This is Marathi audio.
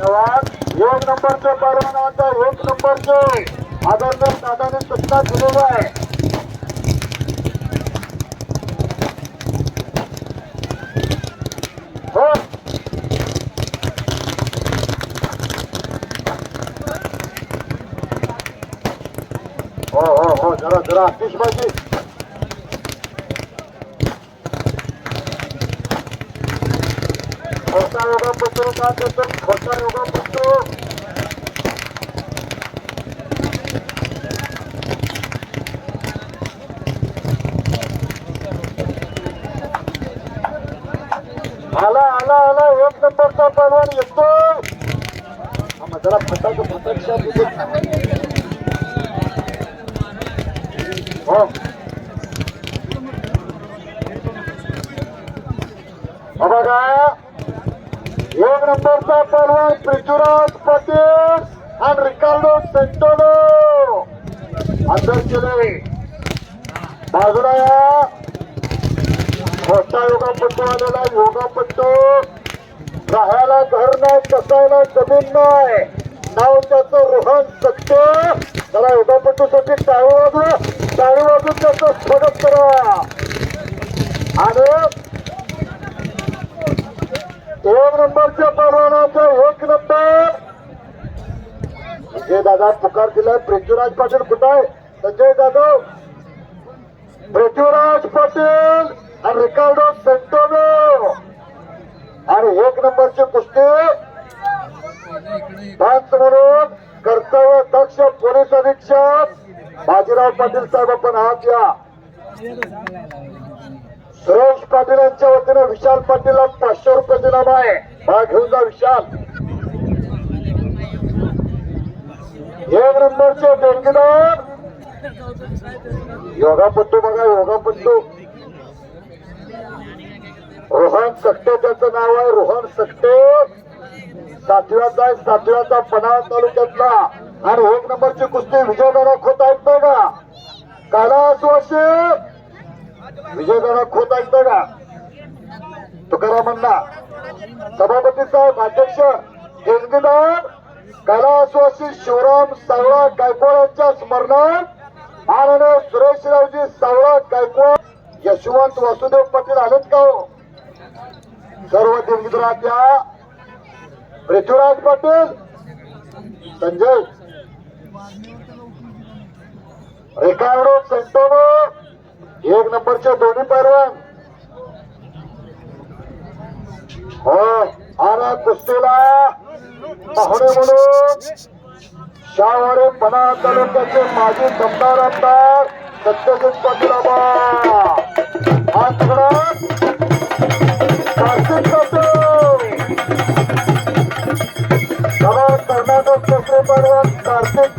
धन्यवाद. एक नंबरचे परवानाचा एक नंबरचे. आदरणीय दादाने सत्ता दिलेला आहे. हो. हो हो हो जरा जरा आतिषबाजी खोटा योगा पत्तो का करतो खोटा योगा पत्तो आला आला आला एक नंबरचा परवान येतो. जरा फटाक फटाक हो. हा बघा. एक नंबरचा परवान पृथ्वीराज पाटील आणि रिकार्डो सेंटोनो अंदर केले बाजूला या. मोठा योगा आलेला योगा राहायला घर नाही कसायला जमीन नाही. नाव त्याचं रोहन सकते. त्याला योगापट्टूसाठी पट्टूसाठी टाळी वाजू. टाळी वाजून त्याचं स्वागत करा. आणि एक नंबरच्या परवानाचा एक नंबर. संजय दादा पुकार दिलाय. पृथ्वीराज पाटील कुठं आहे? संजय जाधव. पृथ्वीराज पाटील आणि रिकार्डो सेंटोनो. आणि एक नंबरची कुस्ती. पंच म्हणून कर्तव्य दक्ष पोलीस अधीक्षक बाजीराव पाटील साहेब आपण आहात या. सुरेश पाटील यांच्या वतीनं विशाल पाटीलला पाचशे रुपये दिला आहे. हा घेऊन जा विशाल. एक नंबरचे देणगीदार. योगापट्टू बघा योगापट्टू रोहन सकटे त्याचं नाव आहे रोहन सकटे सातव्याचा आहे सातव्याचा पन्हाळा तालुक्यातला. आणि एक नंबरची कुस्ती विजयदादा खोत ऐकतोय का कैलास वर्षी विजयदादा खोत ऐकता का? तुकारामांना. सभापती साहेब अध्यक्ष देणगीदार आश्वासी शिवराम सावळा गायकवाड यांच्या स्मरणात माननीय सुरेशरावजी सावळा गायकवाड यशवंत वासुदेव पाटील आलेत का हो? सर्व देणगीदारात पृथ्वीराज पाटील संजय रिकार्डो सेंटोनो एक नंबरच्या दोन्ही पैलवान हो आणि कुस्तीला. पाहुणे म्हणून. शाहवाडे पणा तालुक्याचे माजी दमदार आमदार सत्यजित पाटील आबा.